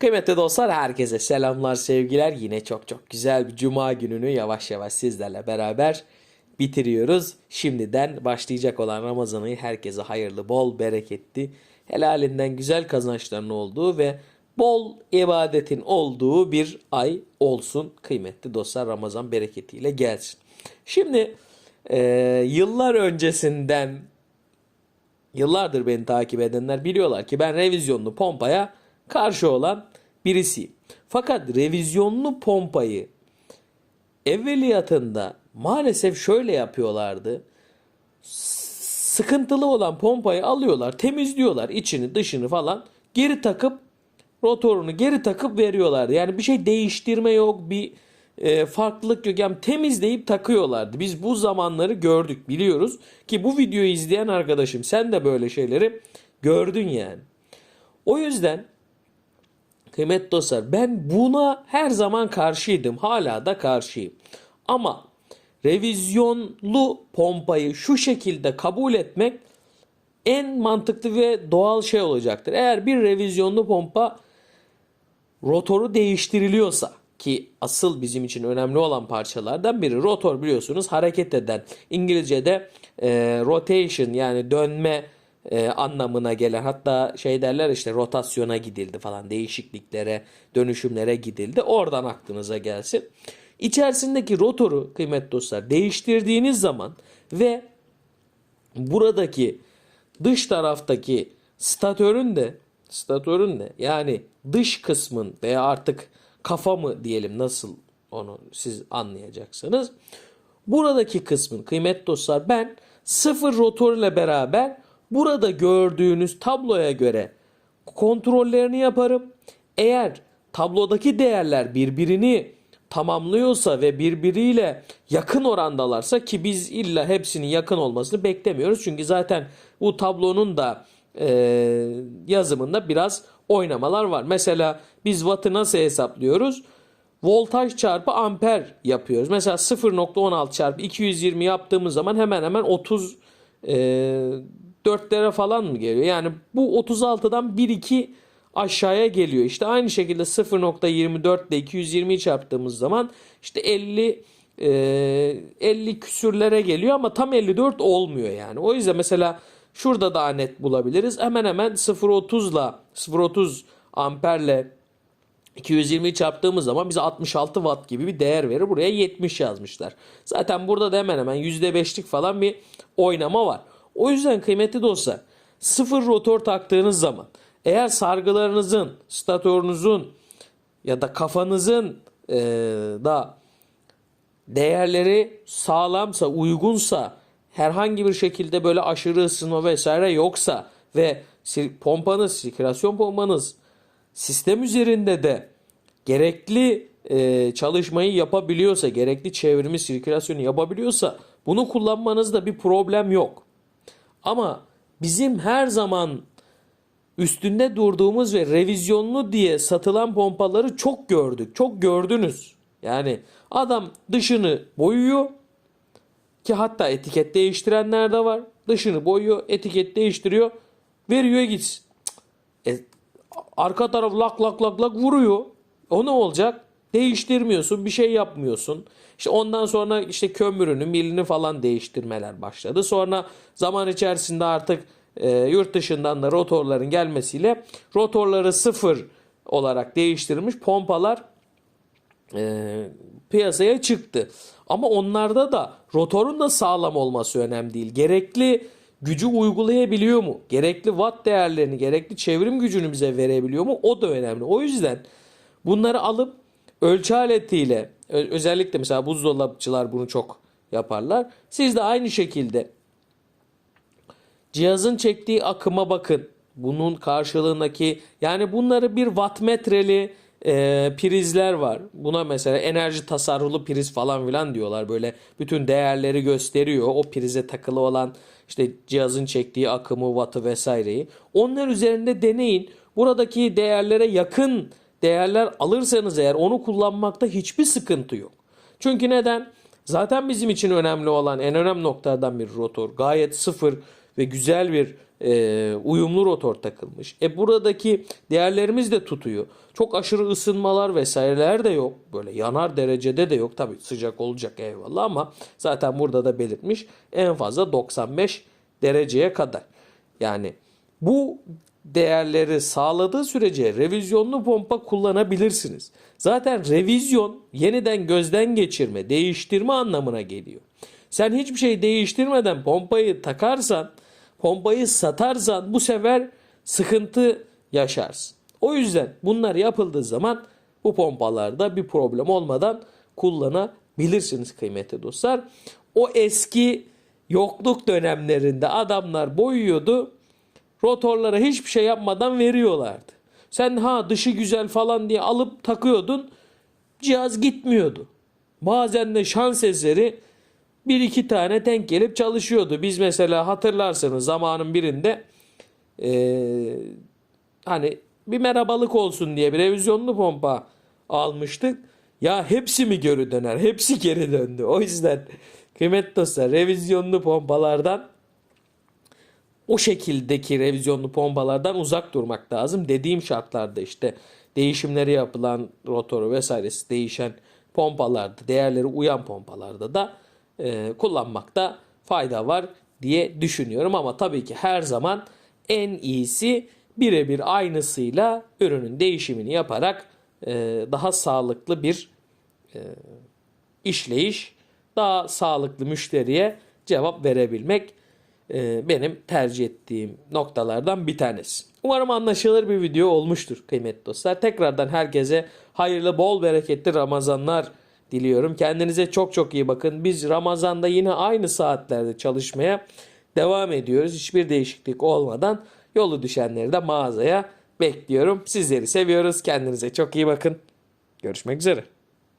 Kıymetli dostlar herkese selamlar sevgiler. Yine çok çok güzel bir cuma gününü yavaş yavaş sizlerle beraber bitiriyoruz. Şimdiden başlayacak olan Ramazan ayı herkese hayırlı, bol, bereketli, helalinden güzel kazançların olduğu ve bol ibadetin olduğu bir ay olsun. Kıymetli dostlar Ramazan bereketiyle gelsin. Şimdi e, yıllar öncesinden Yıllardır beni takip edenler biliyorlar ki ben revizyonlu pompaya karşı olan birisiyim. Fakat revizyonlu pompayı evveliyatında maalesef şöyle yapıyorlardı. Sıkıntılı olan pompayı alıyorlar, temizliyorlar içini, dışını falan. Geri takıp rotorunu geri takıp veriyorlardı. Yani bir şey değiştirme yok, bir e, farklılık yok. Yani temizleyip takıyorlardı. Biz bu zamanları gördük, biliyoruz ki bu videoyu izleyen arkadaşım sen de böyle şeyleri gördün yani. O yüzden kıymetli dostlar ben buna her zaman karşıydım. Hala da karşıyım. Ama revizyonlu pompayı şu şekilde kabul etmek en mantıklı ve doğal şey olacaktır. Eğer bir revizyonlu pompa rotoru değiştiriliyorsa ki asıl bizim için önemli olan parçalardan biri rotor biliyorsunuz hareket eden İngilizce'de e, rotation yani dönme e, anlamına gelen hatta şey derler işte rotasyona gidildi falan değişikliklere dönüşümlere gidildi oradan aklınıza gelsin. İçerisindeki rotoru kıymetli dostlar değiştirdiğiniz zaman ve buradaki dış taraftaki statörün de statörün de yani dış kısmın veya artık kafa mı diyelim nasıl onu siz anlayacaksınız. Buradaki kısmın kıymetli dostlar ben sıfır rotor ile beraber burada gördüğünüz tabloya göre kontrollerini yaparım. Eğer tablodaki değerler birbirini tamamlıyorsa ve birbiriyle yakın orandalarsa ki biz illa hepsinin yakın olmasını beklemiyoruz. Çünkü zaten bu tablonun da e, yazımında biraz oynamalar var. Mesela biz wattı nasıl hesaplıyoruz? Voltaj çarpı amper yapıyoruz. Mesela 0.16 çarpı 220 yaptığımız zaman hemen hemen 30 e, 4'lere falan mı geliyor? Yani bu 36'dan 1-2 aşağıya geliyor. İşte aynı şekilde 0.24 ile 220'yi çarptığımız zaman işte 50 e, 50 küsürlere geliyor ama tam 54 olmuyor yani. O yüzden mesela şurada daha net bulabiliriz. Hemen hemen 0.30 ile 0.30 amperle 220'yi çarptığımız zaman bize 66 watt gibi bir değer verir. Buraya 70 yazmışlar. Zaten burada da hemen hemen %5'lik falan bir oynama var. O yüzden kıymetli dostlar sıfır rotor taktığınız zaman eğer sargılarınızın, statörünüzün ya da kafanızın e, da değerleri sağlamsa, uygunsa, herhangi bir şekilde böyle aşırı ısınma vesaire yoksa ve pompanız, sirkülasyon pompanız sistem üzerinde de gerekli e, çalışmayı yapabiliyorsa, gerekli çevrimi, sirkülasyonu yapabiliyorsa bunu kullanmanızda bir problem yok. Ama bizim her zaman üstünde durduğumuz ve revizyonlu diye satılan pompaları çok gördük. Çok gördünüz. Yani adam dışını boyuyor ki hatta etiket değiştirenler de var. Dışını boyuyor, etiket değiştiriyor, veriyor gitsin. E, arka taraf lak lak lak lak vuruyor. O ne olacak? Değiştirmiyorsun, bir şey yapmıyorsun. İşte ondan sonra işte kömürünü, milini falan değiştirmeler başladı. Sonra zaman içerisinde artık e, yurt dışından da rotorların gelmesiyle rotorları sıfır olarak değiştirilmiş pompalar e, piyasaya çıktı. Ama onlarda da rotorun da sağlam olması önemli değil. Gerekli gücü uygulayabiliyor mu? Gerekli watt değerlerini, gerekli çevrim gücünü bize verebiliyor mu? O da önemli. O yüzden bunları alıp ölçü aletiyle özellikle mesela buzdolapçılar bunu çok yaparlar. Siz de aynı şekilde Cihazın çektiği akıma bakın. Bunun karşılığındaki yani bunları bir wattmetreli e, prizler var. Buna mesela enerji tasarruflu priz falan filan diyorlar. Böyle bütün değerleri gösteriyor. O prize takılı olan işte cihazın çektiği akımı, wattı vesaireyi. Onlar üzerinde deneyin. Buradaki değerlere yakın değerler alırsanız eğer onu kullanmakta hiçbir sıkıntı yok. Çünkü neden? Zaten bizim için önemli olan en önemli noktalardan bir rotor. Gayet sıfır ve güzel bir e, uyumlu rotor takılmış. E buradaki değerlerimiz de tutuyor. Çok aşırı ısınmalar vesaireler de yok. Böyle yanar derecede de yok. Tabii sıcak olacak eyvallah ama zaten burada da belirtmiş en fazla 95 dereceye kadar. Yani bu değerleri sağladığı sürece revizyonlu pompa kullanabilirsiniz. Zaten revizyon yeniden gözden geçirme, değiştirme anlamına geliyor. Sen hiçbir şey değiştirmeden pompayı takarsan, pompayı satarsan bu sefer sıkıntı yaşarsın. O yüzden bunlar yapıldığı zaman bu pompalarda bir problem olmadan kullanabilirsiniz kıymetli dostlar. O eski yokluk dönemlerinde adamlar boyuyordu. Rotorlara hiçbir şey yapmadan veriyorlardı. Sen ha dışı güzel falan diye alıp takıyordun. Cihaz gitmiyordu. Bazen de şans eseri bir iki tane denk gelip çalışıyordu. Biz mesela hatırlarsanız zamanın birinde eee, hani bir merhabalık olsun diye bir revizyonlu pompa almıştık. Ya hepsi mi geri döner? Hepsi geri döndü. O yüzden kıymetli dostlar revizyonlu pompalardan o şekildeki revizyonlu pompalardan uzak durmak lazım. Dediğim şartlarda işte değişimleri yapılan rotoru vesairesi değişen pompalarda, değerleri uyan pompalarda da e, kullanmakta fayda var diye düşünüyorum. Ama tabii ki her zaman en iyisi birebir aynısıyla ürünün değişimini yaparak e, daha sağlıklı bir işleyiş, daha sağlıklı müşteriye cevap verebilmek e, benim tercih ettiğim noktalardan bir tanesi. Umarım anlaşılır bir video olmuştur kıymetli dostlar. Tekrardan herkese hayırlı, bol bereketli Ramazanlar diliyorum. Kendinize çok çok iyi bakın. Biz Ramazan'da yine aynı saatlerde çalışmaya devam ediyoruz. Hiçbir değişiklik olmadan yolu düşenleri de mağazaya bekliyorum. Sizleri seviyoruz. Kendinize çok iyi bakın. Görüşmek üzere.